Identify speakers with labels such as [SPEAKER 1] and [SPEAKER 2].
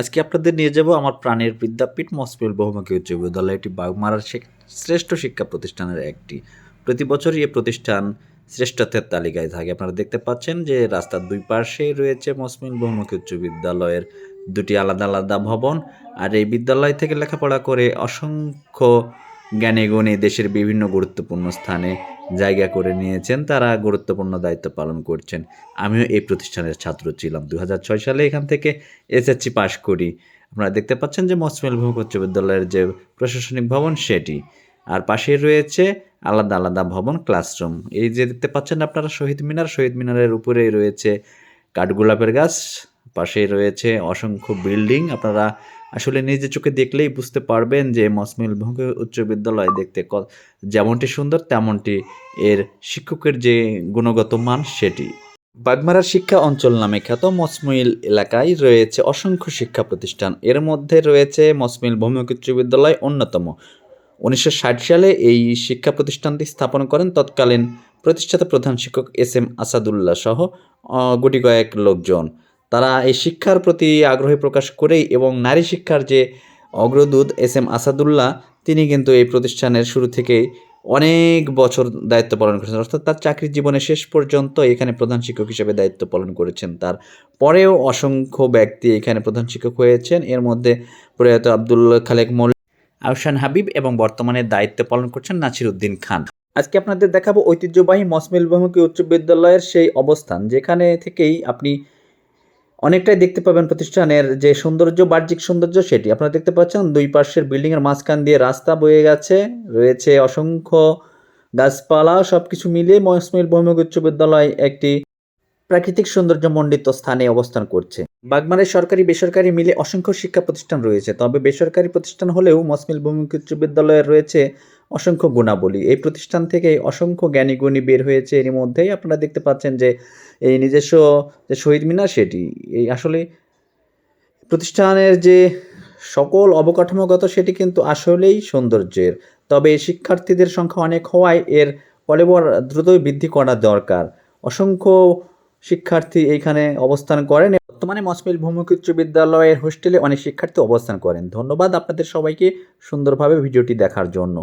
[SPEAKER 1] আজকে আপনাদের নিয়ে যাব আমার প্রাণের বিদ্যাপীঠ মসপিল বহুমুখী উচ্চ বিদ্যালয় এটি বাগমারার শ্রেষ্ঠ শিক্ষা প্রতিষ্ঠানের একটি। প্রতি বছরই এই প্রতিষ্ঠান শ্রেষ্ঠত্বের তালিকায় থাকে। আপনারা দেখতে পাচ্ছেন যে রাস্তার দুই পাশেই রয়েছে মসমিল বহুমুখী উচ্চ বিদ্যালয়ের দুটি আলাদা আলাদা ভবন। আর এই বিদ্যালয় থেকে লেখাপড়া করে অসংখ্য জ্ঞানী গুণী দেশের বিভিন্ন গুরুত্বপূর্ণ স্থানে জায়গা করে নিয়েছেন। তারা গুরুত্বপূর্ণ দায়িত্ব পালন করছেন। আমিও এই প্রতিষ্ঠানের ছাত্র ছিলাম। দু হাজার ছয় সালে এখান থেকে এসএসসি পাশ করি। আপনারা দেখতে পাচ্ছেন যে মসমিল ভূমি উচ্চ বিদ্যালয়ের যে প্রশাসনিক ভবন, সেটি। আর পাশে রয়েছে আলাদা আলাদা ভবন, ক্লাসরুম। এই যে দেখতে পাচ্ছেন আপনারা শহীদ মিনার, শহীদ মিনারের উপরেই রয়েছে কাঠগোলাপের গাছ। পাশেই রয়েছে অসংখ্য বিল্ডিং। আপনারা আসলে নিজে চোখে দেখলেই বুঝতে পারবেন যে মসমিল ভূমি উচ্চ বিদ্যালয় দেখতে যেমনটি সুন্দর, তেমনটি এর শিক্ষকের যে গুণগত মান সেটি। বাগমারার শিক্ষা অঞ্চল নামে খ্যাত মসমিল এলাকায় রয়েছে অসংখ্য শিক্ষা প্রতিষ্ঠান। এর মধ্যে রয়েছে মসমিল ভৌমিক উচ্চ বিদ্যালয় অন্যতম। উনিশশো ষাট সালে এই শিক্ষা প্রতিষ্ঠানটি স্থাপন করেন। তৎকালীন প্রতিষ্ঠাতা প্রধান শিক্ষক এস এম আসাদুল্লাহ সহ গুটি কয়েক লোকজন। তারা এই শিক্ষার প্রতি আগ্রহ প্রকাশ করেই এবং নারী শিক্ষার যে অগ্রদূত এস এম আসাদুল্লাহ, তিনি কিন্তু এই প্রতিষ্ঠানের শুরু থেকেই অনেক বছর দায়িত্ব পালন করেছেন। অর্থাৎ তার চাকরির জীবনের শেষ পর্যন্ত এখানে প্রধান শিক্ষক হিসেবে দায়িত্ব পালন করেছেন। তার পরেও অসংখ্য ব্যক্তি এখানে প্রধান শিক্ষক হয়েছেন। এর মধ্যে প্রয়াত আব্দুল খালেক মৌল, আহসান হাবিব এবং বর্তমানে দায়িত্ব পালন করছেন নাসির উদ্দিন খান। আজকে আপনাদের দেখাবো ঐতিহ্যবাহী মসমিল বহুমুখী উচ্চ বিদ্যালয়ের সেই অবস্থান, যেখানে থেকেই আপনি অনেকটাই দেখতে পাবেন প্রতিষ্ঠানের যে সৌন্দর্য, বাহ্যিক সৌন্দর্য সেটি। আপনারা দেখতে পাচ্ছেন দুই পাশের বিল্ডিংয়ের মাঝখান দিয়ে রাস্তা বয়ে গেছে। রয়েছে অসংখ্য গাছপালা সব কিছু মিলিয়ে মসমিল বহুমুখী উচ্চ বিদ্যালয় একটি প্রাকৃতিক সৌন্দর্য মণ্ডিত স্থানে অবস্থান করছে। বাগমারের সরকারি, বেসরকারি মিলে অসংখ্য শিক্ষা প্রতিষ্ঠান রয়েছে। তবে বেসরকারি প্রতিষ্ঠান হলেও মসমিল ভূমিক উচ্চ বিদ্যালয়ের রয়েছে অসংখ্য গুণাবলী। এই প্রতিষ্ঠান থেকে অসংখ্য জ্ঞানী গুণী বের হয়েছে। এর মধ্যেই আপনারা দেখতে পাচ্ছেন যে এই নিজস্ব যে শহীদ মিনার সেটি, এই আসলে প্রতিষ্ঠানের যে সকল অবকাঠামোগত সেটি কিন্তু আসলেই সৌন্দর্যের। তবে শিক্ষার্থীদের সংখ্যা অনেক হওয়ায় এর কলেবর দ্রুতই বৃদ্ধি করা দরকার। অসংখ্য শিক্ষার্থী এইখানে অবস্থান করেন। বর্তমানে মসমিল ভৌমিক উচ্চ বিদ্যালয়ের হোস্টেলে অনেক শিক্ষার্থী অবস্থান করেন। ধন্যবাদ আপনাদের সবাইকে সুন্দরভাবে ভিডিওটি দেখার জন্য।